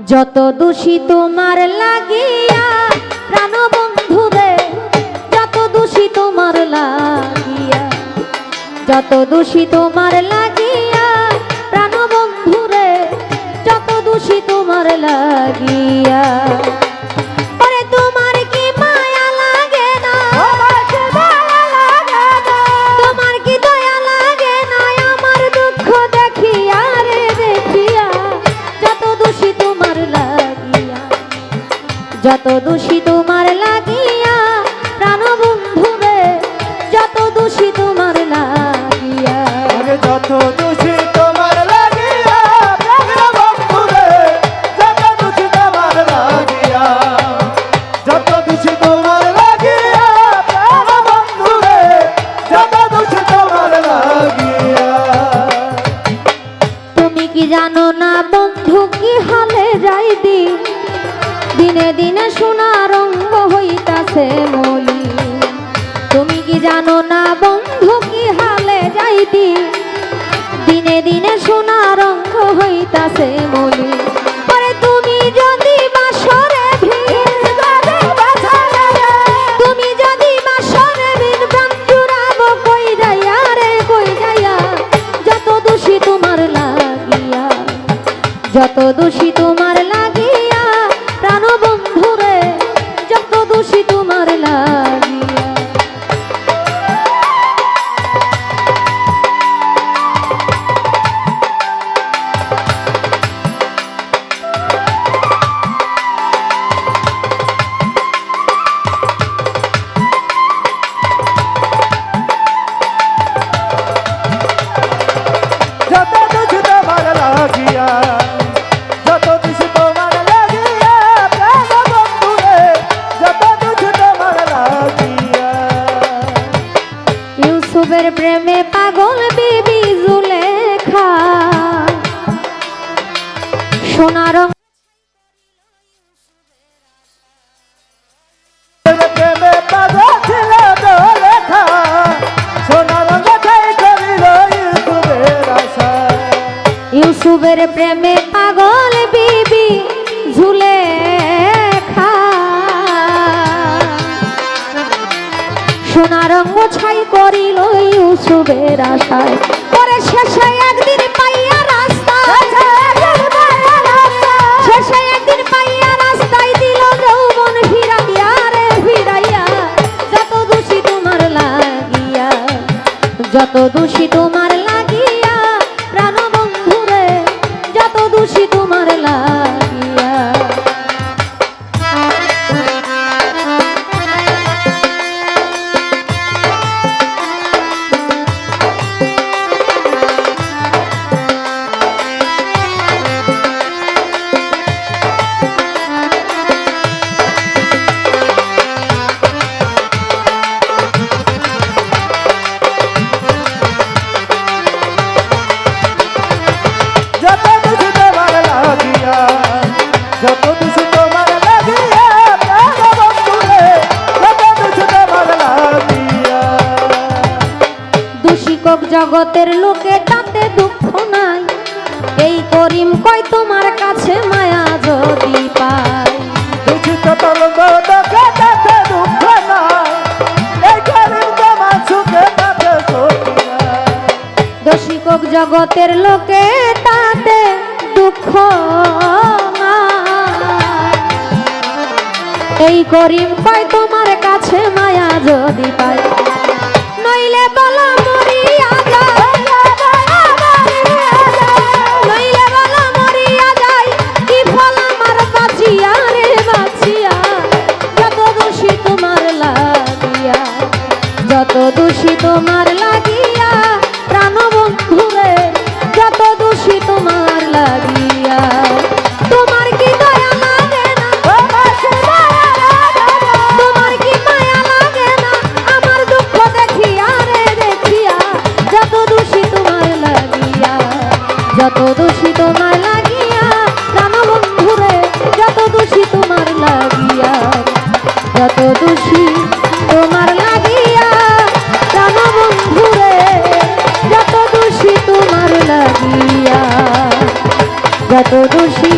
যত দোষী তোমার লাগিয়া প্রাণ বন্ধু দে যত দোষী তোমার লাগিয়া, যত দোষী তোমার লাগিয়া প্রাণ বন্ধু রে যত দোষী তোমার লাগিয়া। যত দোষী তোমার লাগিয়া প্রাণ রে যত দোষী দিনে দিনে সোনা হইতাছে মলি। তুমি কি জানো না বন্ধু, কি হালে যাই দিন দিনে সোনা হইতাছে মলি। তুমি যদি তুমি যদি যত লাগিয়া, যত তোমার লাগিয়া ইউসুফের প্রেমে পাগল বিবি জুলেখা। সোনার ইউসুফের প্রেমে পাগল বিবি ঝুলেখা সোনার ছাই করিল ইউসুফের আশায়। পরে শেষে একদিন পাইয়া রাস্তা যত দোষী তোমার লাগিয়া, যত দোষী প্রাণ বন্ধুরে যত দোষী তোমার জগতের লোকে তাতে দুঃখ নাই। এই করিম কই তোমার কাছে মায়া যদি পায়? দূষিত তরঙ্গ দেখে তাতে দুঃখ নাই। এই করিম তোমার সুখে তাতে দোষিকক জগতের লোকে তাতে দুঃখ এই করিম কয় তোমার কাছে মায়া যদি পায়? নইলে বলা দোষী তোমার লাগিয়া প্রাণ বন্ধুরে যত দোষী তোমার লাগিয়া তোমার কি দয়া লাগে না? তোমার যত দোষী তোমার লাগিয়া যত দোষী